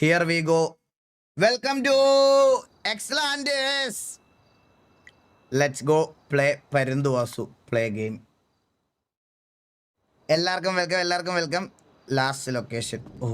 Here we go welcome to Xlanders let's go play പരുന്തുവാസു play game എല്ലാവർക്കും welcome എല്ലാവർക്കും welcome last location oh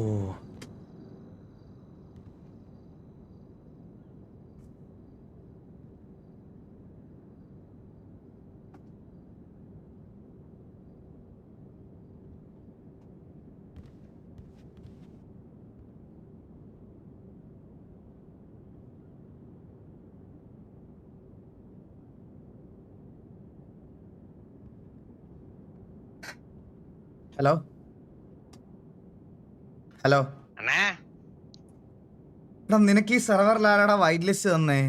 hello? Hello? എടാ നിനക്ക് ഈ സെർവറിൽ ആരാടാ വൈറ്റ് ലിസ്റ്റ് തന്നേ?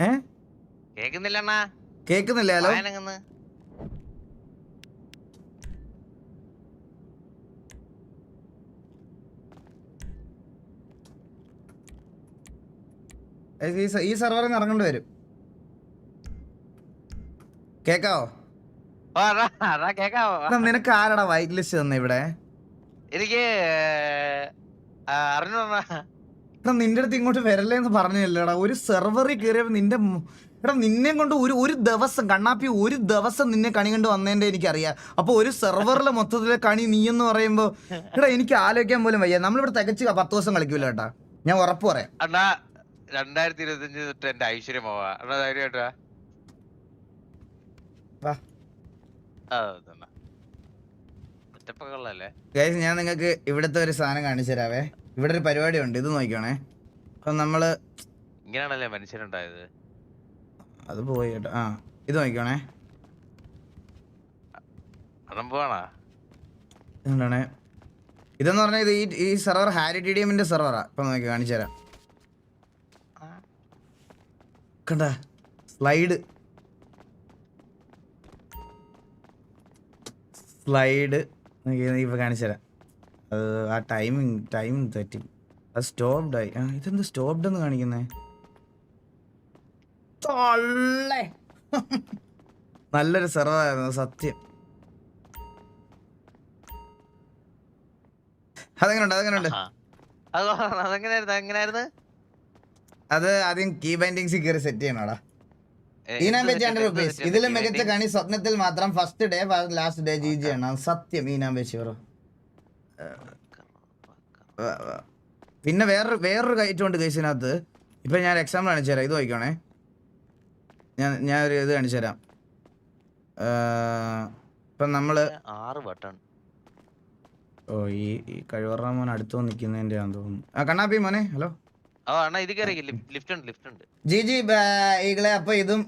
ഏ? കേക്കുന്നില്ല കേക്കുന്നില്ലേ? ഹലോ? ഈ സെർവറിൽ നിന്ന് ഇറങ്ങേണ്ടി വരും. കേക്കാവോ? നിനക്ക് ആരാടാ വൈറ്റ് ലിസ്റ്റ് തന്നെ ഇവിടെ? എനിക്ക് എടാ നിന്റെ അടുത്ത് ഇങ്ങോട്ട് വരല്ലേ എന്ന് പറഞ്ഞില്ലടാ ഒരു സെർവറിൽ കയറിയപ്പോ നിന്റെ എടാ നിന്നെ കൊണ്ട് ഒരു ഒരു ദിവസം കണ്ണാപ്പി ഒരു ദിവസം നിന്നെ കണി കണ്ട് വന്നതിന്റെ എനിക്കറിയാം. അപ്പൊ ഒരു സെർവറിലെ മൊത്തത്തിലെ കണി നീ എന്ന് പറയുമ്പോ എടാ എനിക്ക് ആലോചിക്കാൻ പോലും വയ്യ. നമ്മളിവിടെ തികച്ച് പത്ത് ദിവസം കളിക്കൂല കേട്ടാ. ഞാൻ ഉറപ്പ് പറയാം. രണ്ടായിരത്തി ഇരുപത്തി അഞ്ച് തൊട്ട് എന്റെ ഐശ്വര്യം പോവാ അണ്ണാ ധൈര്യം കേട്ടാ വാ. ഗൈസ് ഞാൻ നിങ്ങൾക്ക് ഇവിടുത്തെ ഒരു സാധനം കാണിച്ചു തരാവേ. ഇവിടെ ഒരു പരിപാടി ഉണ്ട് ഇത് നോക്കിക്കോണേ. അപ്പൊ നമ്മൾ ഇങ്ങനെയാണല്ലേ മനുഷ്യനുണ്ടായത് അത് പോയി കേട്ടോ. ആ ഇത് നോക്കിക്കോണേ. എന്താണ് ഇതെന്ന് പറഞ്ഞാൽ ഇത് ഈ ഈ സെർവർ ഹാരി ടി ഡി എമ്മിന്റെ സെർവറാ. ഇപ്പൊ നോക്കി കാണിച്ചു തരാം. കണ്ട? സ്ലൈഡ്. സ്ലൈഡ് ഇപ്പൊ കാണിച്ചു തരാം. അത് ആ ടൈമിങ് ടൈം തെറ്റി. അത് സ്റ്റോപ്ഡ് ആയി. ആ ഇതെന്ത് സ്റ്റോപ്ഡ് എന്ന് കാണിക്കുന്നേ. നല്ലൊരു സെർവറായിരുന്നു സത്യം. അതെങ്ങനെയുണ്ട് അതെങ്ങനെയുണ്ട് അതെങ്ങനെയായിരുന്നു അത് ആദ്യം കീ ബൈൻഡിങ്സ് കയറി സെറ്റ് ചെയ്യണോടാ. റുപ്പീസ് ഇതിൽ മികച്ച കണി സ്വപ്നത്തിൽ മാത്രം first day last day G G ആണ്. സത്യം ബ്രോ. പിന്നെ വേറൊരു വേറൊരു കയറ്റമുണ്ട് കേസിനകത്ത് ഇപ്പൊ ഞാൻ എക്സാമ്പിൾ കാണിച്ചു തരാം. ഇത് നോക്കണേ ഞാൻ ഞാൻ ഒരു ഇത് കാണിച്ചു തരാം. ഇപ്പൊ നമ്മൾ ആറ് ഓ ഈ കഴിവറ മോൻ അടുത്ത് നിൽക്കുന്നതിന്റെ ആണെന്ന് തോന്നുന്നു. ആ കണ്ണാപ്പി മോനെ ഹലോ. ജി ജി ഈകളെ അപ്പൊ ഇതും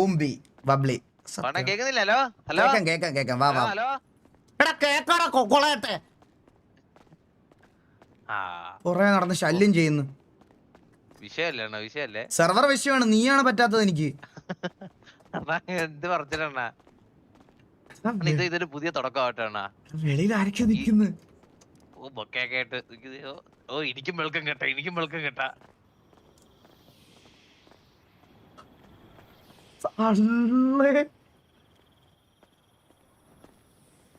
ഊംബി ബബ്ലി. അണ്ണാ കേക്കുന്നില്ല? ഹലോ? കേക്കാം കേക്കാം കേക്കാം. വാ വാ. എടാ കേക്കാടാ കൊളയട്ടെ. ആ. കൊറേ നടന്ന് ശല്യം ചെയ്യുന്നു. വിഷയല്ലേ അണ്ണാ വിഷയല്ലേ? സെർവർ വിഷയമാണ് നീയാണ് പറ്റാത്തത് എനിക്ക്. എന്ത് പറഞ്ഞിട്ടണ്ണാ അണ്ണാ, ഇത് ഇതൊരു പുതിയ തുടക്കമായിട്ടാണ് വെളിയിൽ ആരൊക്കെയാ നിക്കുന്നു ഓ ബൊക്കെയൊക്കെ ആയിട്ട് ഇത് ഓ- എനിക്കും വെളുക്കം കേട്ടാ എനിക്കും വെളുക്കം കേട്ട.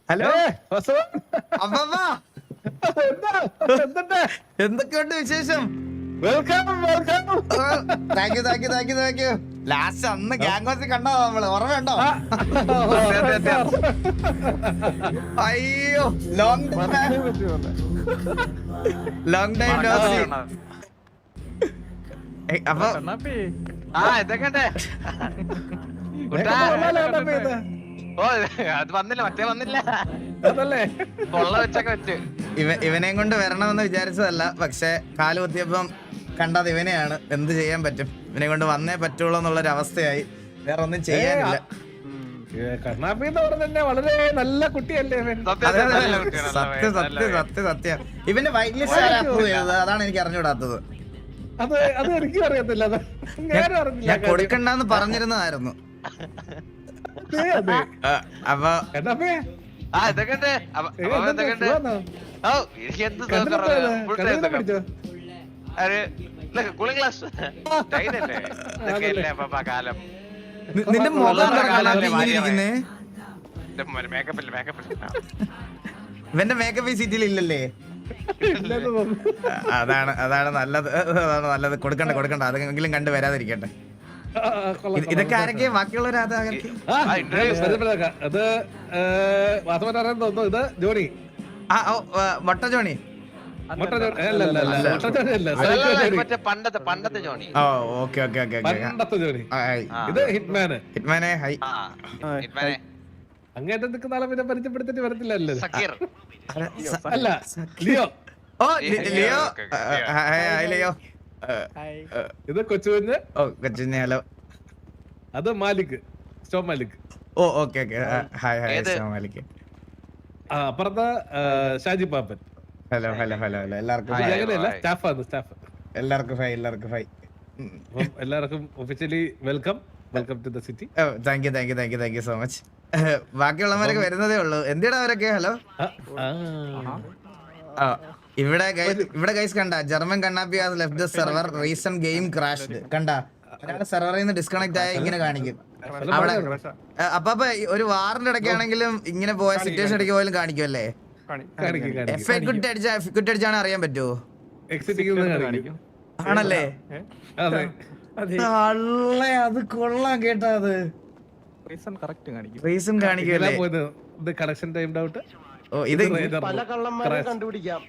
ഹലോ? എന്തൊക്കെയുണ്ട് വിശേഷം? Welcome, welcome. Thank you thank you thank you thank you last അന്ന് ഗ്യാങ് കണ്ടോ നമ്മൾ. ഓർമ്മയുണ്ടോ. അയ്യോ ലോങ്? Long time. അപ്പൊ ആ ഇതൊക്കെ. ഓ അത് വന്നില്ല മറ്റേ വന്നില്ല? കൊള്ള വെച്ചൊക്കെ വെച്ച്. ഇവ ഇവനെയും കൊണ്ട് വരണമെന്ന് വിചാരിച്ചതല്ല പക്ഷെ കാൽ കുത്തിയപ്പം കണ്ടത് ഇവനെയാണ്. എന്ത് ചെയ്യാൻ പറ്റും? ഇവനെ കൊണ്ട് വന്നേ പറ്റുള്ളൂ എന്നുള്ളൊരു അവസ്ഥയായി വേറെ ഒന്നും ചെയ്യാനില്ല ഏ, എന്ന് പറഞ്ഞ വളരെ നല്ല കുട്ടിയല്ലേ സത്യം, സത്യം സത്യം സത്യം സത്യം. ഇവന്റെ വൈറ്റ് ലിസ്റ്റ് ആരാ അപ്രൂവ് ചെയ്തത്? അതാണ് എനിക്ക് അറിഞ്ഞുകൂടാത്തത്. അത് അത് എനിക്കും അറിയത്തില്ല. ഞാൻ കൊടുക്കണ്ടെന്ന് പറഞ്ഞിരുന്നതായിരുന്നു. അപ്പൊ ആ ഇതൊക്കെ ഇതൊക്കെ ഓ എനിക്ക് എന്ത് സുഖം കൂളിംഗ് ഗ്ലാസ് ടൈലല്ലേ ഇതൊക്കെ അല്ലേ അപ്പൊ കാലം. നിന്റെ മുഖം ഇരിക്കുന്നേ? മേക്കപ്പ് ഇവന്റെ ഈ ഇല്ലല്ലേ? അതാണ് അതാണ് നല്ലത് അതാണ് നല്ലത്. കൊടുക്കണ്ട കൊടുക്കണ്ട. അതെങ്കിലും കണ്ടു വരാതിരിക്കട്ടെ. ഇതൊക്കെ ആരൊക്കെയാ? ആരൊക്കെ ബാക്കിയുള്ളവർ അത് വാസവൻ തോന്നുന്നു. ഇത് ജോണി. ആ ഓ ആ, മൊട്ട ജോണി. മറ്റേ പണ്ടത്തെ പണ്ടത്തെ Johnny. Oh okay okay okay okay. പണ്ടത്തെ ജോണി. ഇത് ഹിറ്റ്മാന്. ഹിറ്റ്മാനെ ഹൈ ആ ഇവനെ അങ്ങേറ്റം നിൽക്കുന്ന ആളെ പിന്നെ പരിചയപ്പെടുത്തിട്ട് വരത്തില്ലല്ലോ. സക്കീർ. അല്ല ലിയോ ഓ ലിയോ. Hi, Leo. ഇത് കൊച്ചുകുഞ്ഞ് ഓ കൊച്ചിനെ ഹലോ. അത് മാലിക് സ്റ്റോ മാലിക്. ഓ ഓക്കെ ഓക്കെ. ഹായ് ഹായ് സ്റ്റോ മാലിക്. അപ്പുറത്തെ ഷാജി പാപ്പൻ. Hello hello hello hello. എല്ലാവർക്കും സ്റ്റാഫാണ് സ്റ്റാഫ്. എല്ലാവർക്കും ഫൈ എല്ലാവർക്കും ഫൈ എല്ലാവർക്കും officially welcome welcome to the city thank you thank you thank you thank you so much ബാക്കിയുള്ളവരൊക്കെ വരുന്നതേ ഉള്ളൂ. എന്തിടാ അവരൊക്കെ? ഹലോ ആ ഇവിടെ ഇവിടെ ഗൈസ് കണ്ട? German Kannappi has left the server reason game crashed കണ്ട? ഒരാളെ സെർവറിൽ നിന്ന് ഡിസ്കണക്ട് ആയ ഇങ്ങനെ കാണിക്കും. അവിടെ അപ്പൊ ഒരു വാറിന്റെ ഇടയ്ക്കാണെങ്കിലും ഇങ്ങനെ പോയ സിറ്റുവേഷൻ ഇടയ്ക്ക് പോലും കാണിക്കുമല്ലേ കാണിക്കും കാണിക്കും എഫ് ഐ അറിയാൻ പറ്റുമോ ആണല്ലേ? അതെ. അത്. കൊള്ളാം കേട്ടാ അത്. റീസൺ കറക്റ്റ് കാണിക്കും. റീസൺ ഇതെല്ലാം കാണിക്കുമല്ലേ പോയത് ഇത് കണക്ഷൻ ടൈം ഔട്ട് ഓ ഇത് പല കള്ളന്മാരെ കണ്ടുപിടിക്കാം.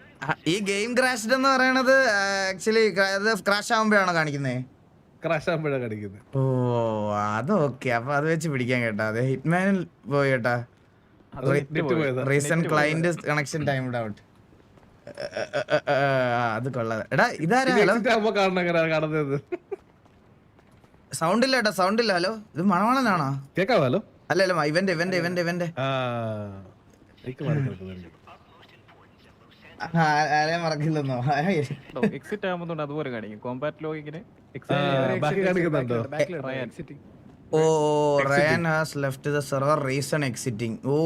ഈ ഗെയിം ക്രാഷ്ഡ് എന്ന് പറയണത് ആക്ച്വലി ക്രാഷ് ആവുമ്പോഴാണോ കാണിക്കുന്നത് ക്രാഷ് ആകുമ്പോഴാണ് കാണിക്കുന്നത്. ഓ അത് ഓക്കെ അപ്പൊ അത് വെച്ച് പിടിക്കാൻ കേട്ടാ. അതെ ഹിറ്റ്മാനിൽ പോയി കേട്ടാ. Recent client connection time out അത് കൊള്ളാം. എടാ ഇതാരാ? ഹലോ? എക്സിറ്റ് ആകുമ്പോ കാണണം എങ്ങനെ സൗണ്ട് ഇല്ല ഏട്ടാ സൗണ്ട് ഇല്ല. ഹലോ ഇത് മണമണനാണോ കേക്കാമല്ലോ അല്ല അല്ല ഇവന്റെ ഇവന്റെ ഇവന്റെ ഇവന്റെ മറക്കില്ലെന്നോ? എക്സിറ്റ് ആകുമ്പോൾ അതുപോലെ കാണിക്കും. കോമ്പാറ്റ് ലോഗിങ്ങിന് ബാക്കി കാണിക്കുന്നുണ്ടോ? ഓ Ryan has left the server reason exiting oh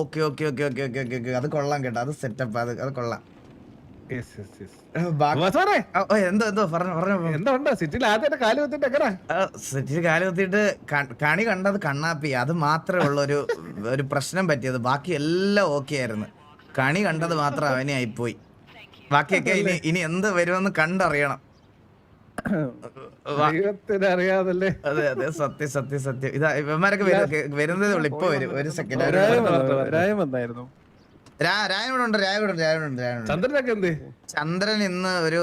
okay okay okay okay okay okay okay അത് കൊള്ളാം കേട്ടോ അത് സെറ്റപ്പ് അത് അത് കൊള്ളാം. സിറ്റിയിൽ ആദ്യമായിട്ട് കാൽ വെച്ചിട്ട് എങ്ങനെ? സെറ്റിൽ കാലം കുത്തിയിട്ട് ക- കണി കണ്ടത് കണ്ണാപ്പി. അത് മാത്രമേ ഉള്ള ഒരു ഒരു പ്രശ്നം പറ്റിയത്. ബാക്കി എല്ലാം ഓക്കെ ആയിരുന്നു. കണി കണ്ടത് മാത്രം അവനെ ആയിപ്പോയി. ബാക്കിയൊക്കെ ഇനി ഇനി എന്ത് വരുമെന്ന് കണ്ടറിയണം. വാ- ദൈവത്തിന് അറിയാതല്ലേ അതെ അതെ സത്യം സത്യം സത്യം. ഇതാ ഇവന്മാരൊക്കെ വരുന്നത് ഉള്ളു ഇപ്പൊ വരും ഒരു സെക്കൻഡ് രായം വന്നായിരുന്നു. ചന്ദ്രൻ ഇന്ന് ഒരു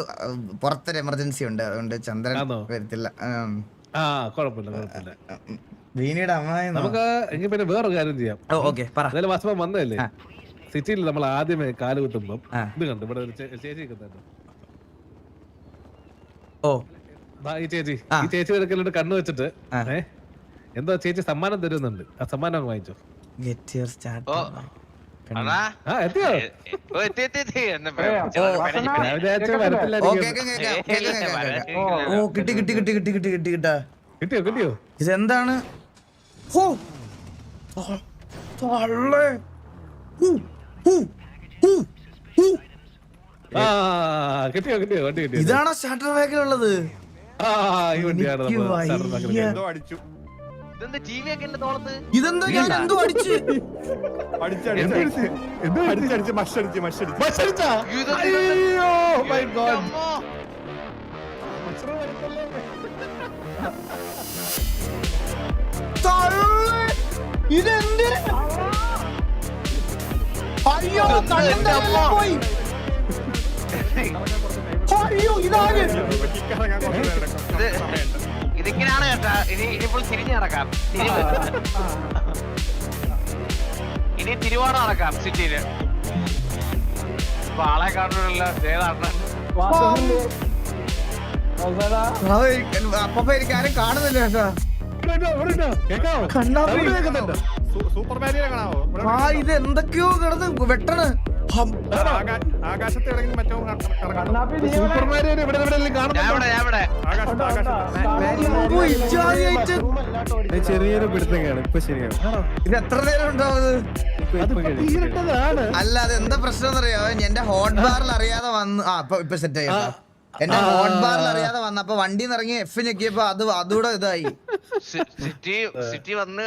പുറത്തൊരു എമർജൻസി ഉണ്ട്. അതുകൊണ്ട് ചന്ദ്രൻ? വരത്തില്ല. വീണിയുടെ അമ്മായി നമുക്ക് എങ്കിൽ പിന്നെ വേറൊരു കാര്യം ചെയ്യാം. വാസവൻ വന്നതല്ലേ? സിറ്റിയിൽ നമ്മൾ ആദ്യമേ കാൽ കുത്തുമ്പം ആ. ഇത് കണ്ടു. ഇവിടെ ചേച്ചി നിൽക്കുന്നുണ്ട് ഓ. ദാ ഈ ചേച്ചി. ഈ ചേച്ചി എടുക്കലോട്ട് കണ്ണു വെച്ചിട്ട് എന്തോ ചേച്ചി സമ്മാനം തരുന്നുണ്ട് ആ സമ്മാനം അങ്ങ് വാങ്ങിച്ചോ. ഗെറ്റ് യുവർ സ്റ്റാർട്ട് ഓ. ഓ, ഓ. ഓ കിട്ടി കിട്ടി കിട്ടി കിട്ടി കിട്ടി കിട്ടി കിട്ടാ. കിട്ടിയോ കിട്ടിയോ? ഇതെന്താണ്? ഹോ. ത- തള്ളേ. ഹൂ, കിട്ടിയോ കിട്ടിയോ വണ്ടി കിട്ടിയോ? ഇതാണോ സ്റ്റാർട്ടർ ബാക്കിലുള്ളത്. ഇതെന്താ ഞാൻ എന്തോ അടിച്ച്? ഇതെന്ത്? അയ്യോ, my അയ്യോ ഇതാണ്. ഇത് ഇതിങ്ങനെയാണ് കേട്ടാ. ഇനി ഇനിയിപ്പോൾ തിരിഞ്ഞു നടക്കാം. തിരിവ്. ഇനി തിരുവോണം നടക്കാം സിറ്റിയിൽ. ഇപ്പൊ ആളെ കാണുന്നില്ല ഏതാണ് അപ്പൊ കാണുന്നില്ല കേട്ടാ. കേൾക്കുന്നുണ്ടോ? ആ ഇത് എന്തൊക്കെയോ കിടന്ന് വെട്ടണ്. ആകാശത്ത് ഇറങ്ങി മറ്റോ ഇവിടെ എവിടെയെങ്കിലും ചെറിയൊരു പിടുത്തങ്ങാണ് ഇപ്പൊ ശരിയാണ്. ഇത് എത്ര നേരം ഉണ്ടാവുന്നത്. അല്ല അത് എന്താ പ്രശ്നം അറിയാ എന്റെ ഹോട്ട് ബാറിൽ അറിയാതെ വന്ന് ആ ഇപ്പൊ ഇപ്പൊ സെറ്റ് ആയി. എന്റെ ഹോട്ട് ബാറിൽ അറിയാതെ വന്ന അപ്പൊ വണ്ടി ഇറങ്ങി എഫ് ഞെക്കിയപ്പോ അത് അതുകൂടെ ഇതായി. സിറ്റി സിറ്റി വന്ന്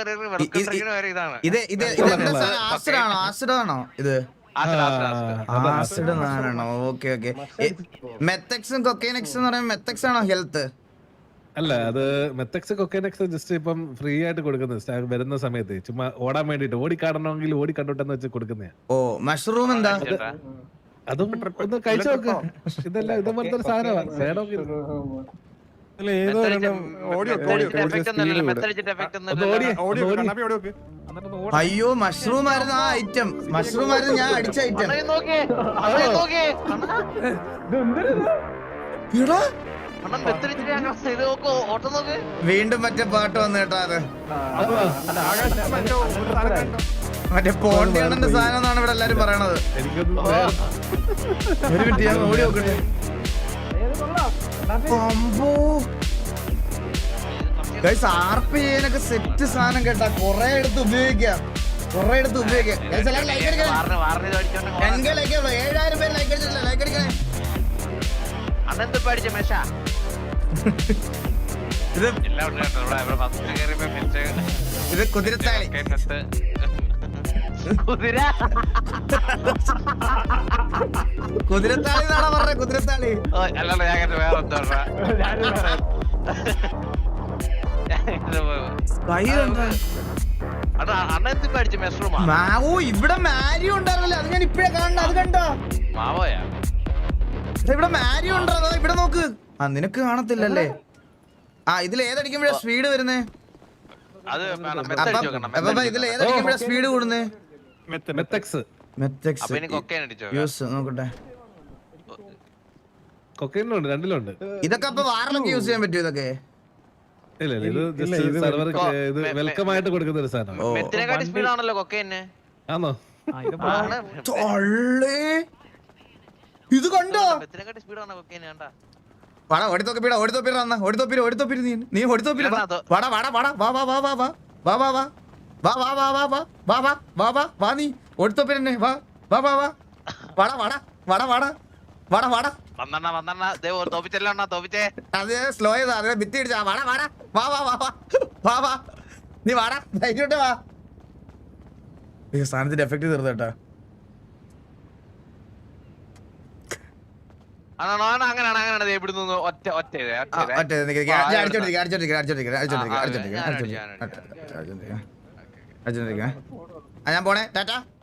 ഇത് ഇത് ഇത് ആസിഡാണോ ആസിഡ് ആണോ ആസിഡ് ആണോ ഇത്? ആസിഡ് നാനാണോ ഓക്കെ ഓക്കെ. മെത്തക്സും കൊക്കൈനക്സും എന്ന് പറയുമ്പോൾ മെത്തക്സ് ആണോ ഹെൽത്ത്? അല്ല അത് മെത്തക്സ് കൊക്കൈനക്സ് ജസ്റ്റ് ഇപ്പം ഫ്രീ ആയിട്ട് കൊടുക്കുന്നത്. വരുന്ന സമയത്ത് ചുമ്മാ ഓടാൻ വേണ്ടിട്ട് ഓടി കാണണമെങ്കിൽ ഓടി കണ്ടോട്ടെന്ന് വെച്ച് കൊടുക്കുന്നേ ഓ മഷ്റൂം എന്താ? അതും ഒന്ന് കഴിച്ചു നോക്ക്. ഇതെല്ലാം ഇതേപോലത്തെ ഒരു സാധനമാണ് അയ്യോ മഷ്റൂം ആയിരുന്നു ആ ഐറ്റം മഷ്റൂം ആയിരുന്നു ഞാൻ അടിച്ച ഐറ്റം വീണ്ടും മറ്റേ പാട്ട് വന്നു കേട്ടോ അത്. മറ്റേ പോണ്ടിയാണെന്റെ സാധനം എന്നാണ് ഇവിടെ എല്ലാരും പറയണത്. ഓടി നോക്കട്ടെ. ആർ സെറ്റ് സാധനം കേട്ടാ കൊറേ എടുത്ത് ഉപയോഗിക്കാം. കൊറേ എടുത്ത് ഉപയോഗിക്കാം. ലൈക്ക് ലൈക്ക് ഇത് ഇത് കുതിരത്താളി. കുതിര? കുതിരത്താളി എന്നാണോ പറഞ്ഞത് കുതിരത്താളി. അല്ലല്ല ഞാൻ വേറെ എന്തോ ഉണ്ടെടാ. ഞാൻ ഇത് പോ- കൈ കണ്ടോ? അണ്ണാ അണ്ണ എന്ത് പഠിച്ച? മെഷറൂമാ മാ- ഇവിടെ മാരി ഉണ്ടായിരുന്നല്ലോ? അത് ഞാൻ ഇപ്പഴേ കാണണ്ട അത് കണ്ടോ? മാവോയാ? ഇവിടെ മാരി ഉണ്ടോ. ഇവിടെ നോക്ക്. ആ നിനക്ക് കാണത്തില്ലല്ലേ? ആ ഇതിൽ ഏതടിക്കുമ്പോഴാ സ്പീഡ് വരുന്നേ? അത് അപ്പൊ ഇതിൽ ഏതടിക്കുമ്പോഴാ സ്പീഡ് കൂടുന്നേ? മെത്ത, മെത്ത. മെത്തക്സ് ഇനി യൂസ് നോക്കട്ടെ കൊക്കൈനിലുണ്ട് രണ്ടിലുണ്ട് ഇതൊക്കെ അപ്പൊ വാറിലൊക്കെ യൂസ് ചെയ്യാൻ പറ്റും ഇതൊക്കെ ഇല്ല ഇത് ജസ്റ്റ് സെർവർ ഇത് വെൽക്കം ആയിട്ട് കൊടുക്കുന്ന ഒരു സാധനം മെത്തിനെക്കാട്ടി സ്പീഡ് ആണല്ലോ കൊക്കേന് ആണോ ആ, ഇത് കണ്ടോ മെത്തിനെക്കാട്ടി സ്പീഡ് ആണ് കൊക്കേന് കണ്ടാ വാടാ ഓടിത്തോപ്പിട ഓടിത്തോപ്പിട അന്ന ഓടിത്തോപ്പിര ഓടിത്തോപ്പിര നീ നീ ഓടിത്തോപ്പിര വാടാ വാടാ വാടാ വാ വാ വാ വാ വാ വാ വാ വാ വാ വാ വാ വാ വാ വാ വാ വാ വാ വാ നീ പിന്നെ. വാ വാ വാ വാ. വാടാ വാടാ വാടാ വാടാ. വാടാ വാടാ. വന്നണ്ണ വന്നണ്ണ. ദേ ഓ, തോപ്പിച്ചല്ലോ അണ്ണാ തോപ്പിച്ചേ. അത് സ്ലോ ചെയ്താ. അത് ബിത്തി ഇടിച്ചാ. വാടാ വാടാ. വാ വാ വാ വാ. വാ വാ. നീ വാടാ ധൈര്യമായിട്ട് വാ. ഈ സാധനത്തിന്റെ എഫക്ട് തീർന്നു കേട്ടാ. അങ്ങനെയാണ് അങ്ങനെയാണ്. ഇവിടുന്ന് ഒറ്റ ഞാൻ പോണേ. അടിച്ചോണ്ടിരിക്കാം,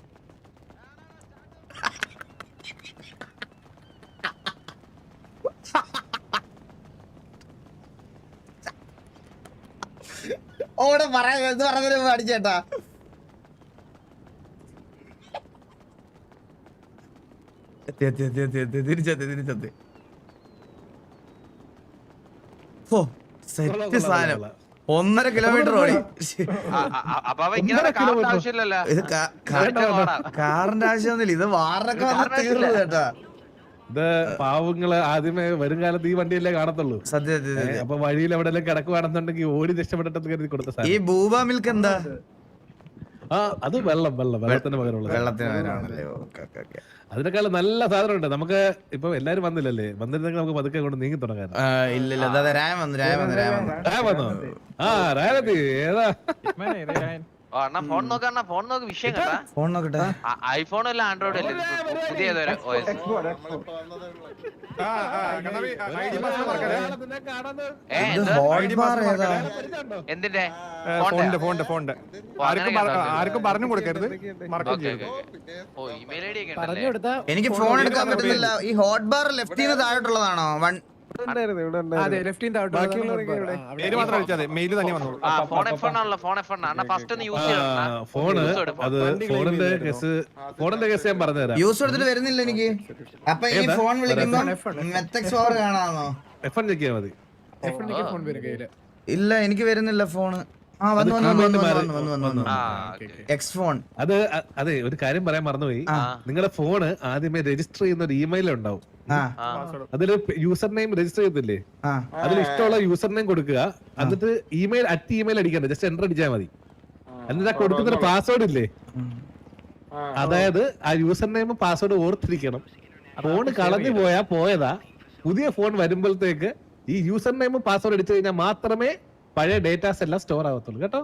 ഓടെ പറയാ എന്ന് തിരിച്ചെത്തി പഠിച്ചേട്ടാ ഒന്നര കിലോമീറ്റർ ഓടി. ഇത് കാറിന്റെ ആവശ്യമൊന്നുമില്ല. ഇത് വാറൊക്കെ വന്ന് തീർന്നു കേട്ടാ. ഇത് പാവങ്ങൾ ആദ്യമേ വരും കാലത്ത് ഈ വണ്ടിയല്ലേ കാണത്തുള്ളൂ. സത്യം അപ്പൊ വഴിയിൽ എവിടെയെല്ലാം കിടക്കുവാണെന്നുണ്ടെങ്കിൽ ഓടി രക്ഷപ്പെട്ടെന്ന് കരുതി കൊടുത്ത ഈ ബൂബ മിൽക്ക് എന്താ? ആ അത് വെള്ളം വെള്ളം വെള്ളത്തിന് പകരമുള്ളത്. വെള്ളത്തിന് പകരമാണല്ലേ? Okay okay okay. അതിനേക്കാൾ നല്ല സാധനം ഉണ്ട് നമുക്ക് ഇപ്പൊ എല്ലാരും വന്നില്ലല്ലേ? വന്നിരുന്നെങ്കിൽ നമുക്ക് പതുക്കെ കൊണ്ട് നീങ്ങി തുടങ്ങാൻ ഇല്ലല്ലോ. ഇല്ല അതെ രായം വന്നു രായം വന്നു രായം വന്നു. ആ രാഗത്തി ഏതാ? അണ്ണാ ഫോൺ അണ്ണാ ഫോൺ ഫോൺ നോക്കട്ടെ ഐഫോൺ അല്ല ആൻഡ്രോയിഡ് അല്ലേ പുതിയ എന്തിന്റെ ആർക്കും പറഞ്ഞു കൊടുക്കരുത് എനിക്ക് ഫോൺ എടുക്കാൻ പറ്റുന്നില്ല ഈ ഹോട്ട് ബാർ ലെഫ്റ്റ് താഴോട്ടുള്ളതാണോ വൺ അതെ പേര് മാത്രം മതി. മെയിൽ തന്നെ വന്നോളൂ. ആ ഫോൺ എഫ് ആണല്ലോ ഫോൺ എഫ് ആണ് ഫസ്റ്റ് ഒന്ന് യൂസ് ആ, ചെയ്യണം ഫോണ് യൂസ് എടുക്കാം. അത് ഫോണിന്റെ കേസ് ഫോണിന്റെ കേസ് ഞാൻ പറഞ്ഞുതരാം. യൂസ് എടുത്തിട്ട് വരുന്നില്ല എനിക്ക്. അപ്പൊ ഈ? ഫോൺ വിളിക്കുമ്പോ മെത്തക്സ് ഓവർ കാണാമോ? എഫ് എൻ മതി. ഇല്ല എനിക്ക് വരുന്നില്ല ഫോണ് അത് അതെ ഒരു കാര്യം പറയാൻ മറന്നുപോയി. നിങ്ങളുടെ ഫോണ് ആദ്യമേ രജിസ്റ്റർ ചെയ്യുന്ന ഒരു ഇമെയിൽ ഉണ്ടാവും അതിൽ യൂസർ നെയിം രജിസ്റ്റർ ചെയ്തില്ലേ? അതിൽ ഇഷ്ടമുള്ള യൂസർ നെയിം കൊടുക്കുക. എന്നിട്ട് ഇമെയിൽ അറ്റ് ഇമെയിൽ അടിക്കണ്ട. ജസ്റ്റ് എന്റർ അടിച്ചാൽ മതി. എന്നിട്ട് കൊടുക്കുന്ന പാസ്വേഡ് ഇല്ലേ? അതായത് ആ യൂസർ നെയിം പാസ്വേഡ് ഓർത്തിരിക്കണം. ഫോൺ കളഞ്ഞു പോയാ പോയതാ. പുതിയ ഫോൺ വരുമ്പോഴത്തേക്ക് ഈ യൂസർ നെയിം പാസ്വേഡ് അടിച്ചു കഴിഞ്ഞാൽ മാത്രമേ പഴയ ഡേറ്റാസ് എല്ലാം സ്റ്റോർ ആവത്തുള്ളൂ കേട്ടോ?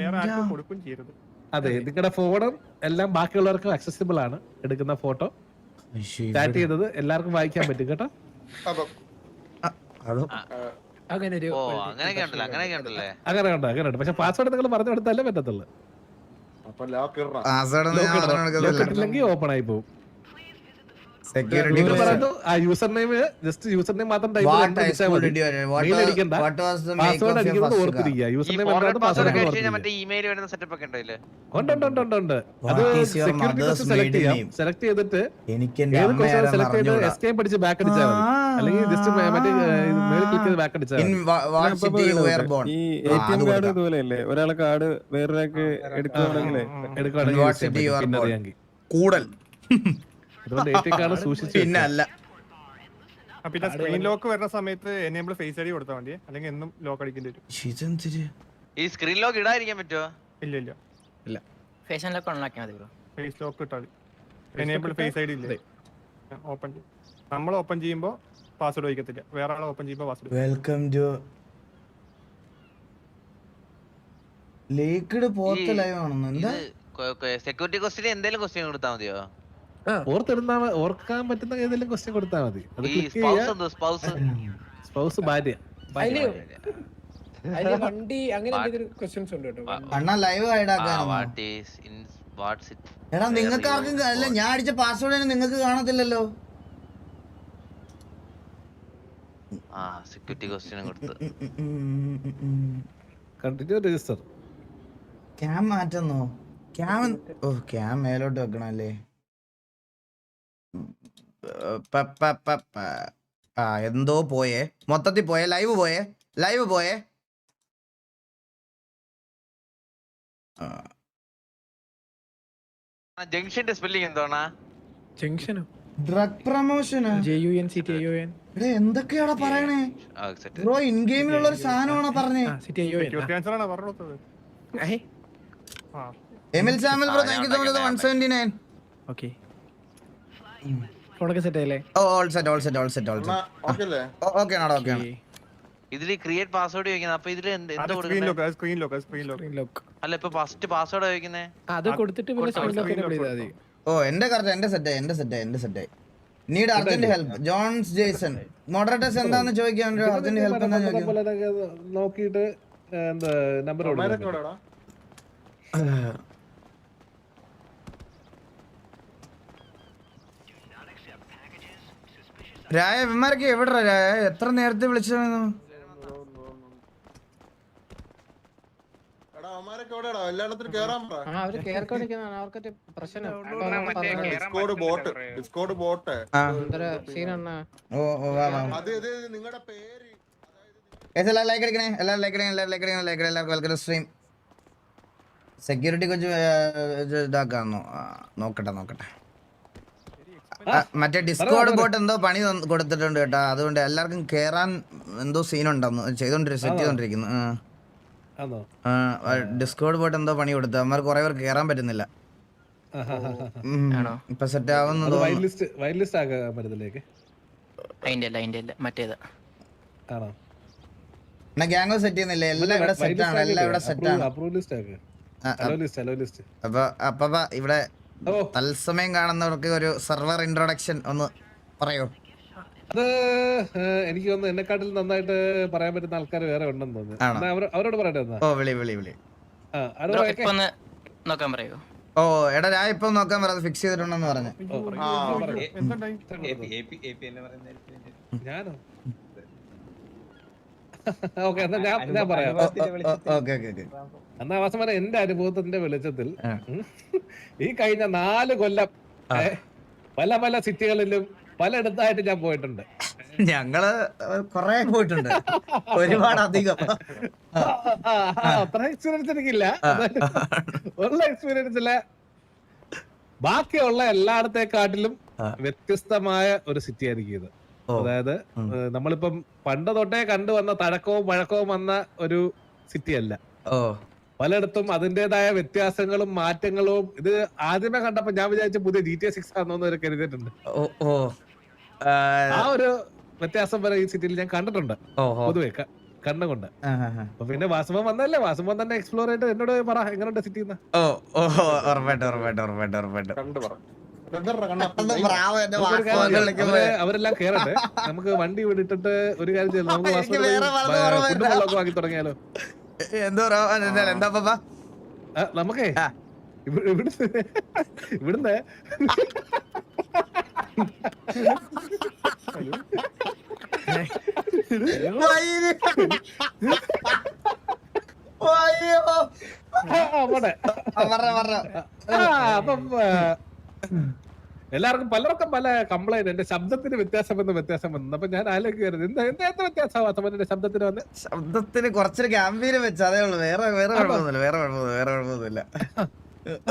വേറെ ആർക്കും കൊടുക്കും ചെയ്യരുത്. അതെ നിങ്ങളുടെ ഫോണും എല്ലാം ബാക്കിയുള്ളവർക്കും അക്സസിബിൾ ആണ്. എടുക്കുന്ന ഫോട്ടോ ചാറ്റ് ചെയ്തത് എല്ലാവർക്കും വായിക്കാൻ പറ്റും കേട്ടോ? അങ്ങനെ ഒരു ഓ അങ്ങനെയൊക്കെ ഉണ്ടല്ലോ അങ്ങനെയൊക്കെ ഉണ്ടല്ലേ? അങ്ങനെ ഉണ്ട് അങ്ങനെ ഉണ്ട് പക്ഷെ പാസ്വേഡ് നിങ്ങൾ പറഞ്ഞു കൊടുത്താലേ പറ്റത്തുള്ളൂ. പാസ്വേഡ്. ഓപ്പൺ ആയി പോകും സെക്യൂരിറ്റി ആ user name just user name മാത്രം ടൈപ്പ് ഓർത്തിരിക്കുക യൂസർ നെയിം ഉണ്ടോ അത് സെക്യൂരിറ്റി സെലക്ട് ചെയ്യാം. സെലക്ട് ചെയ്തിട്ട് എനിക്ക് സെലക്ട് ചെയ്ത് അറിഞ്ഞൂടാ. എസ്കേം പഠിച്ച് ബാക്ക് അടിച്ചാൽ മതി. അല്ലെങ്കിൽ ജസ്റ്റ് മറ്റേ മേളിൽ ക്ലിക്ക് ചെയ്ത് ബാക്ക് അടിച്ചാൽ. ഇതുപോലെയല്ലേ? ഒരാളെ കാർഡ് വേറൊരാൾക്ക് എടുക്കുകയാണെങ്കിൽ കൂടൽ. അതുകൊണ്ട് എ ടി കാർഡ് സൂക്ഷിച്ച് പിന്നെ വെക്കുക. അല്ല ആ, പിന്നെ സ്ക്രീൻ ലോക്ക് വരുന്ന സമയത്ത് എനേബിൾ ഫേസ് ഐ ഡി കൊടുത്താൽ മതി. അല്ലെങ്കിൽ എന്നും ലോക്ക് അടിക്കേണ്ടി വരും. ഇതെന്തിര്? ഈ സ്ക്രീൻ ലോക്ക് ഇടാതിരിക്കാൻ പറ്റുമോ ഇല്ല ഇല്ല. ഫേഷൻ ലോക്ക് ഓണാക്കിയാൽ മതി ബ്രോ ഫേസ് ലോക്ക് ഇട്ടാൽ എനേബിൾ ഫേസ് ഐ ഡി ഇല്ലേ? ഓപ്പൺ നമ്മൾ ഓപ്പൺ ചെയ്യുമ്പോൾ പാസ്വേഡ് വയ്ക്കത്തില്ല വേറെ ആൾ ഓപ്പൺ ചെയ്യുമ്പോൾ password welcome to locked port live ആണെന്ന്. എന്താ? സെക്യൂരിറ്റി ക്വസ്റ്റിന് എന്തെങ്കിലും ക്വസ്റ്റ്യൻ കൊടുത്താൽ മതിയോ? ഓർത്തിരുന്നാ ഓർക്കാൻ പറ്റുന്ന ഏതെങ്കിലും ക്വസ്റ്റ്യൻ കൊടുത്താൽ മതി. അത് ക്ലിക്ക് സ്പൗസ് ഭാര്യ. വണ്ടി അങ്ങനെ ക്വസ്റ്റ്യൻസ് ഉണ്ട് കേട്ടോ? വണ്ടി. അണ്ണ live ഹൈഡാക്കാനോ what is in what's it എടാ നിങ്ങൾക്ക് ആർക്കും അല്ല ഞാൻ അടിച്ച പാസ്വേഡ് നിങ്ങൾക്ക് കാണത്തില്ലല്ലോ. ആ സെക്യൂരിറ്റി ക്വസ്റ്റ്യൻ കൊടുത്ത്. കണ്ടിന്യൂ രജിസ്റ്റർ ക്യാം മാറ്റുന്നോ? ക്യാം ഓ ക്യാം മേലോട്ട് വെക്കണല്ലേ. ആ എന്തോ പോയേ. മൊത്തത്തിൽ പോയേ. ലൈവ് പോയേ. ലൈവ് പോയേ. ആ, ജംഗ്ഷന്റെ സ്പെല്ലിംഗ് എന്തോണാ? ജംഗ്ഷനോ? Drug പ്രൊമോഷന് J U N C T I O N എടാ എന്തൊക്കെയാടാ പറയണേ? ബ്രോ ഇൻ ഗെയിമിലുള്ള ഒരു സാധനമാണോ പറഞ്ഞേ? Emil സാമിൽ bro thank you so much one seventy nine okay ഇതിൽ ക്രിയേറ്റ് പാസ്വേഡ് ചോദിക്കുന്നത്. അപ്പൊ ഇതിൽ എന്താ സ്ക്രീൻ കൊടുക്കുന്നത് lock screen lock screen lock screen lock അല്ല ഇപ്പൊ ഫസ്റ്റ് പാസ്വേഡ് ചോദിക്കുന്നേ? അത് കൊടുത്തിട്ട് പിന്നെ ഓ എന്റെ കറക്റ്റ് എന്റെ സെറ്റ് എന്റെ സെറ്റ് എന്റെ set need urgent help Jones Jason moderators എന്താന്ന് ചോദിക്കാൻ അർജന്റ് ഹെൽപ്പ് എന്താ നോക്കിയിട്ട് എന്താ നമ്പർ രായ ഇവന്മാരൊക്കെ എവിടെ രായ എത്ര നേരത്തെ വിളിച്ചതെന്ന് എടാ അവന്മാരൊക്കെ എവിടെയാടാ എല്ലായിടത്തും കേറാൻ പറ ആ അവർ കേർക്കൊണ്ടിരിക്കുന്നതാണ് അവർക്ക് പ്രശ്നം ഡിസ്കോഡ് ബോട്ട് ഡിസ്കോഡ് ബോട്ട് ആ സീനാണ് ഓ ഓ വാ വാ അത് ഇത് നിങ്ങളുടെ പേര് Guys, എല്ലാവരും ലൈക്ക് അടിക്കണേ എല്ലാവരും ലൈക്ക് അടിക്കണേ എല്ലാവരും ലൈക്ക് എവിടെ ലൈക്ക് എല്ലാവർക്കും വെൽക്കം സ്ട്രീം സെക്യൂരിറ്റി കൊച്ചു ഇതാക്കാന്നു നോക്കട്ടെ നോക്കട്ടെ. മറ്റേ ഡിസ്കോഡ് ബോട്ട് എന്തോ പണി കൊടുത്തിട്ടുണ്ട് കേട്ടോ. അതുകൊണ്ട് എല്ലാവർക്കും കേറാൻ എന്തോ സീൻ ഉണ്ടെന്ന് ചെയ്തോണ്ടിരിക്കും സെറ്റ് ചെയ്തോണ്ടിരിക്കുന്നു. ഡിസ്കോഡ് ബോട്ട് എന്തോ പണി കൊടുത്തു. അമ്മ കുറെ പേർ കേറാൻ പറ്റുന്നില്ല? ഇപ്പൊ സെറ്റ് ആവുന്ന ഗ്യാങ് സെറ്റ് ചെയ്യുന്നില്ല? എല്ലാം ഇവിടെ സെറ്റ് ആണ്. എല്ലാം ഇവിടെ സെറ്റ് ആണ്. അപ്പൊ അപ്പൊ ഇവിടെ തത്സമയം കാണുന്നവർക്ക് ഒരു സെർവർ ഇൻട്രൊഡക്ഷൻ ഒന്ന് പറയൂ. അത് എനിക്ക് തോന്നുന്നു എന്നെക്കാട്ടിൽ നന്നായിട്ട് പറയാൻ പറ്റുന്ന ആൾക്കാർ വേറെ ഉണ്ടെന്ന് തോന്നുന്നു. അവരോട് പറയട്ടെ ഓ വിളി വിളി വിളി. ഒന്ന് നോക്കാൻ പറയൂ. ഓ എടാ ഞാൻ ഇപ്പൊ നോക്കാൻ പറയാം ഫിക്സ് ചെയ്തിട്ടുണ്ടെന്ന് പറഞ്ഞു. ഞാനോ? ഓക്കെ എന്നാ ഞാൻ ഞാൻ പറയാം. Okay okay okay. എന്നാ അവസാനം പറഞ്ഞ എന്റെ അനുഭവത്തിന്റെ വെളിച്ചത്തിൽ ഈ കഴിഞ്ഞ നാല് കൊല്ലം പല പല സിറ്റികളിലും പലയിടത്തായിട്ട് ഞാൻ പോയിട്ടുണ്ട്. ഞങ്ങൾ കൊറേ പോയിട്ടുണ്ട്. ഒരുപാട് അധികം അത്ര എക്സ്പീരിയൻസ് എനിക്കില്ല. ഉള്ള എക്സ്പീരിയൻസിൽ ബാക്കിയുള്ള എല്ലായിടത്തെക്കാട്ടിലും. വ്യത്യസ്തമായ ഒരു സിറ്റി ആയിരിക്കും ഇത്. അതായത് നമ്മളിപ്പം പണ്ട് തൊട്ടേ കണ്ടുവന്ന തഴക്കവും പഴക്കവും വന്ന ഒരു സിറ്റി അല്ല. പലയിടത്തും അതിന്റേതായ വ്യത്യാസങ്ങളും മാറ്റങ്ങളും. ഇത് ആദ്യമേ കണ്ടപ്പോ ഞാൻ വിചാരിച്ച പുതിയ ജി ടി എ സിക്സ് ആണെന്ന് ഒരു കരുതിയിട്ടുണ്ട്. ഓ ആ, ഒരു വ്യത്യാസം വരെ ഈ സിറ്റിയിൽ ഞാൻ കണ്ടിട്ടുണ്ട്. പൊതുവെ ക- കണ്ണും കൊണ്ട്. ആ, ആ, ആ. അപ്പൊ പിന്നെ വാസുമോൻ വന്നല്ലേ? വാസുമോൻ തന്നെ എക്സ്പ്ലോർ ചെയ്തിട്ട് എന്നോട് പറ എങ്ങനെയുണ്ട് സിറ്റി ഓ ഓ ഉറപ്പായിട്ട് ഉറപ്പായിട്ട് ഉറപ്പായിട്ട് ഉറപ്പായിട്ട്. കണ്ടു പറ. അന്ന് ബ്രാവോ എന്നെ വാസ്തവം വിളിക്കുമ്പോ? അവരെല്ലാം കേറട്ടെ. നമുക്ക് വണ്ടി വിട്ടിട്ട് ഒരു കാര്യം ചെയ്യാം. നമുക്ക് വെള്ളമൊക്കെ വാങ്ങി തുടങ്ങിയാലോ? എന്തോ എന്താ പാപ്പ നമുക്കേ. ഇവിടുന്ന് ഇവിടുന്ന്. ആ, അപ്പം എല്ലാവർക്കും പലർക്കും പല കംപ്ലൈന്റ് എന്റെ ശബ്ദത്തിന് വ്യത്യാസം വന്ന് വ്യത്യാസം വന്നു. അപ്പൊ ഞാൻ ആലോചിക്കരുത്. എന്താ എന്താ എത്ര വ്യത്യാസം? എന്റെ ശബ്ദത്തിന് വന്ന്? ശബ്ദത്തിന് കുറച്ചൊരു ഗാംഭീര്യം വെച്ചാൽ അതേ ഉള്ളൂ. വേറെ വേറെ കുഴപ്പമൊന്നുമില്ല വേറെ കുഴപ്പമൊന്നുമില്ല വേറെ കുഴപ്പമൊന്നുമില്ല.